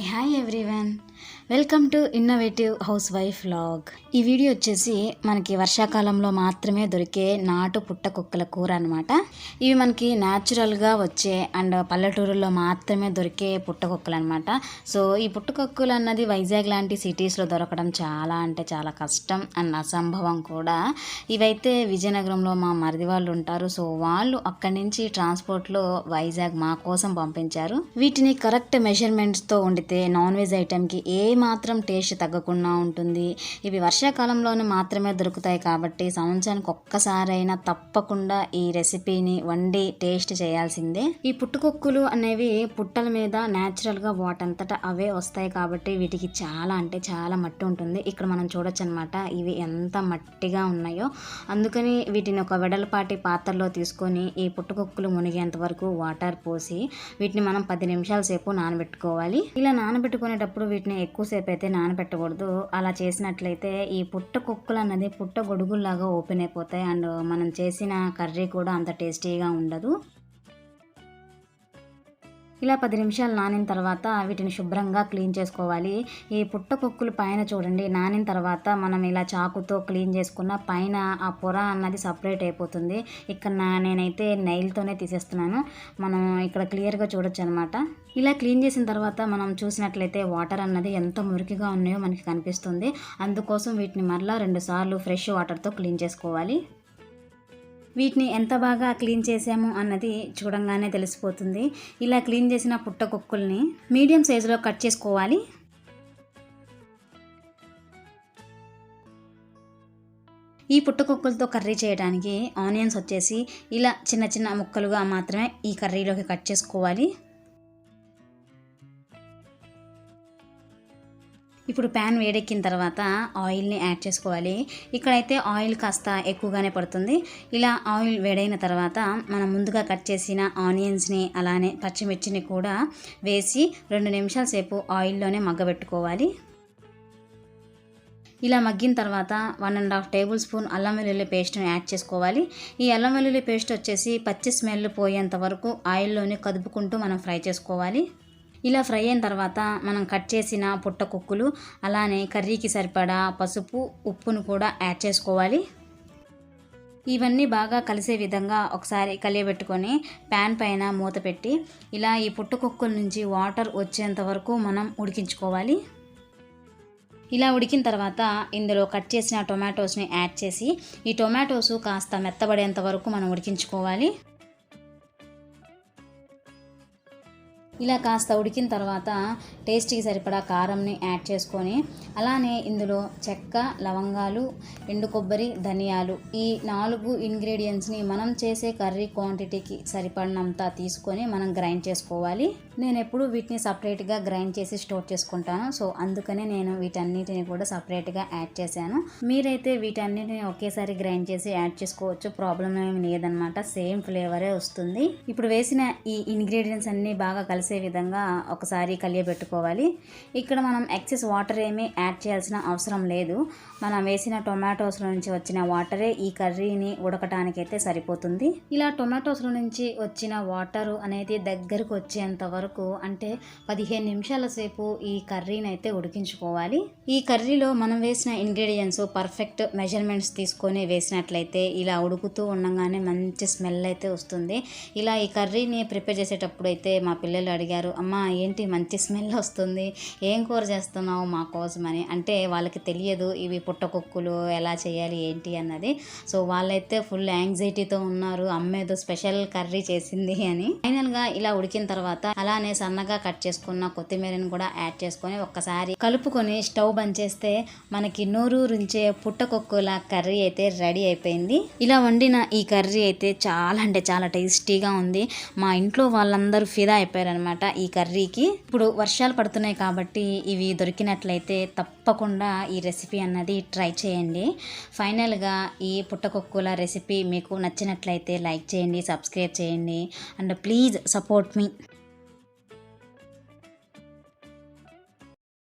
Hi, everyone. Welcome to innovative housewife vlog ఈ video వచ్చేసి మనకి వర్షాకాలంలో మాత్రమే దొరికే నాటు పుట్టకుక్కల కూర అనమాట ఇవి మనకి న్యాచురల్గా వచ్చే అండ్ పల్లెటూరుల్లో మాత్రమే దొరికే పుట్టకుక్కలు అనమాట సో ఈ పుట్టకుక్కలు అన్నది వైజాగ్ లాంటి సిటీస్లో దొరకడం చాలా అంటే చాలా కష్టం అండ్ అసంభవం కూడా. ఇవైతే విజయనగరంలో మా మరిది వాళ్ళు ఉంటారు. సో వాళ్ళు అక్కడి నుంచి ట్రాన్స్పోర్ట్లో వైజాగ్ మా కోసం పంపించారు. వీటిని కరెక్ట్ మెజర్మెంట్స్తో వండితే నాన్ వెజ్ ఐటెంకి ఏ మాత్రం టేస్ట్ తగ్గకుండా ఉంటుంది. ఇవి వర్షాకాలంలోనే మాత్రమే దొరుకుతాయి కాబట్టి సంవత్సరానికి ఒక్కసారైనా తప్పకుండా ఈ రెసిపీని వండి టేస్ట్ చేయాల్సిందే. ఈ పుట్టుకొక్కులు అనేవి పుట్టల మీద న్యాచురల్గా వాటంతటా అవే వస్తాయి కాబట్టి వీటికి చాలా అంటే చాలా మట్టి ఉంటుంది. ఇక్కడ మనం చూడొచ్చు అనమాట ఇవి ఎంత మట్టిగా ఉన్నాయో. అందుకని వీటిని ఒక వెడలపాటి పాత్రలో తీసుకొని ఈ పుట్టుకొక్కులు మునిగేంత వరకు వాటర్ పోసి వీటిని మనం పది నిమిషాల సేపు నానబెట్టుకోవాలి. ఇలా నానబెట్టుకునేటప్పుడు వీటిని ఎక్కువసేపు అయితే నానబెట్టకూడదు. అలా చేసినట్లయితే ఈ పుట్ట కుక్కలు అన్నది పుట్ట గొడుగుల్లాగా ఓపెన్ అయిపోతాయి. అండ్ మనం చేసిన కర్రీ కూడా అంత టేస్టీగా ఉండదు. ఇలా పది నిమిషాలు నానిన తర్వాత వీటిని శుభ్రంగా క్లీన్ చేసుకోవాలి. ఈ పుట్ట కుక్కులు పైన చూడండి. నానిన తర్వాత మనం ఇలా చాకుతో క్లీన్ చేసుకున్న పైన ఆ పొర అన్నది సపరేట్ అయిపోతుంది. ఇక్కడ నేనైతే నెయిల్తోనే తీసేస్తున్నాను. మనం ఇక్కడ క్లియర్గా చూడొచ్చు అనమాట ఇలా క్లీన్ చేసిన తర్వాత మనం చూసినట్లయితే వాటర్ అన్నది ఎంత మురికిగా ఉన్నాయో మనకి కనిపిస్తుంది. అందుకోసం వీటిని మరలా రెండు సార్లు ఫ్రెష్ వాటర్తో క్లీన్ చేసుకోవాలి. వీటిని ఎంత బాగా క్లీన్ చేసాము అన్నది చూడంగానే తెలిసిపోతుంది. ఇలా క్లీన్ చేసిన పుట్టకొక్కుల్ని మీడియం సైజులో కట్ చేసుకోవాలి. ఈ పుట్టకొక్కులతో కర్రీ చేయడానికి ఆనియన్స్ వచ్చేసి ఇలా చిన్న చిన్న ముక్కలుగా మాత్రమే ఈ కర్రీలోకి కట్ చేసుకోవాలి. ఇప్పుడు ప్యాన్ వేడెక్కిన తర్వాత ఆయిల్ని యాడ్ చేసుకోవాలి. ఇక్కడైతే ఆయిల్ కాస్త ఎక్కువగానే పడుతుంది. ఇలా ఆయిల్ వేడైన తర్వాత మనం ముందుగా కట్ చేసిన ఆనియన్స్ని అలానే పచ్చిమిర్చిని కూడా వేసి రెండు నిమిషాల సేపు ఆయిల్లోనే మగ్గబెట్టుకోవాలి. ఇలా మగ్గిన తర్వాత one and half tablespoon అల్లం వెల్లుల్లి పేస్ట్ని యాడ్ చేసుకోవాలి. ఈ అల్లం వెల్లుల్లి పేస్ట్ వచ్చేసి పచ్చి స్మెల్ పోయేంత వరకు ఆయిల్లోనే కదుపుకుంటూ మనం ఫ్రై చేసుకోవాలి. ఇలా ఫ్రై అయిన తర్వాత మనం కట్ చేసిన పుట్ట కుక్కులు అలానే కర్రీకి సరిపడా పసుపు ఉప్పును కూడా యాడ్ చేసుకోవాలి. ఇవన్నీ బాగా కలిసే విధంగా ఒకసారి కలియబెట్టుకొని ప్యాన్ పైన మూత పెట్టి ఇలా ఈ పుట్టుకొక్కుల నుంచి వాటర్ వచ్చేంత వరకు మనం ఉడికించుకోవాలి. ఇలా ఉడికిన తర్వాత ఇందులో కట్ చేసిన టొమాటోస్ని యాడ్ చేసి ఈ టొమాటోస్ కాస్త మెత్తబడేంత వరకు మనం ఉడికించుకోవాలి. ఇలా కాస్త ఉడికిన తర్వాత టేస్ట్కి సరిపడా కారంని యాడ్ చేసుకొని అలానే ఇందులో చెక్క లవంగాలు ఎండు కొబ్బరి ధనియాలు ఈ నాలుగు ఇంగ్రీడియంట్స్ని మనం చేసే కర్రీ క్వాంటిటీకి సరిపడినంత తీసుకొని మనం గ్రైండ్ చేసుకోవాలి. నేను ఎప్పుడు వీటిని సపరేట్గా గ్రైండ్ చేసి స్టోర్ చేసుకుంటాను. సో అందుకనే నేను వీటన్నిటిని కూడా సపరేట్గా యాడ్ చేశాను. మీరైతే వీటన్నిటిని ఒకేసారి గ్రైండ్ చేసి యాడ్ చేసుకోవచ్చు. ప్రాబ్లం ఏమి లేదనమాట సేమ్ ఫ్లేవరే వస్తుంది. ఇప్పుడు వేసిన ఈ ఇంగ్రీడియంట్స్ అన్నీ బాగా కలిసి కలిసే విధంగా ఒకసారి కలియబెట్టుకోవాలి. ఇక్కడ మనం ఎక్సెస్ వాటర్ ఏమీ యాడ్ చేయాల్సిన అవసరం లేదు. మనం వేసిన టొమాటోస్లో నుంచి వచ్చిన వాటరే ఈ కర్రీని ఉడకటానికైతే సరిపోతుంది. ఇలా టొమాటోస్లో నుంచి వచ్చిన వాటర్ అనేది దగ్గరకు వచ్చేంత వరకు అంటే పదిహేను నిమిషాల సేపు ఈ కర్రీని అయితే ఉడికించుకోవాలి. ఈ కర్రీలో మనం వేసిన ఇంగ్రీడియంట్స్ పర్ఫెక్ట్ మెజర్మెంట్స్ తీసుకొని వేసినట్లయితే ఇలా ఉడుకుతూ ఉండగానే మంచి స్మెల్ అయితే వస్తుంది. ఇలా ఈ కర్రీని ప్రిపేర్ చేసేటప్పుడు అయితే మా పిల్లలు అడిగారు అమ్మ ఏంటి మంచి స్మెల్ వస్తుంది? ఏం కూర చేస్తున్నావు మా కోసమని? అంటే వాళ్ళకి తెలియదు ఇవి పుట్టకొక్కులు ఎలా చేయాలి ఏంటి అన్నది. సో వాళ్ళైతే ఫుల్ యాంగ్జైటీతో ఉన్నారు అమ్మేదో స్పెషల్ కర్రీ చేసింది అని. ఫైనల్గా ఇలా ఉడికిన తర్వాత అలానే సన్నగా కట్ చేసుకున్న కొత్తిమీరని కూడా యాడ్ చేసుకొని ఒక్కసారి కలుపుకొని స్టవ్ బంద్ చేస్తే మనకి నోరు రుంచే పుట్టకొక్కుల కర్రీ అయితే రెడీ అయిపోయింది. ఇలా వండిన ఈ కర్రీ అయితే చాలా అంటే చాలా టేస్టీగా ఉంది. మా ఇంట్లో వాళ్ళందరూ ఫిదా అయిపోయారు అనమాట అనమాట ఈ కర్రీకి. ఇప్పుడు వర్షాలు పడుతున్నాయి కాబట్టి ఇవి దొరికినట్లయితే తప్పకుండా ఈ రెసిపీ అన్నది ట్రై చేయండి. ఫైనల్గా ఈ పుట్టకొక్కుల రెసిపీ మీకు నచ్చినట్లయితే లైక్ చేయండి సబ్స్క్రైబ్ చేయండి. And please support me.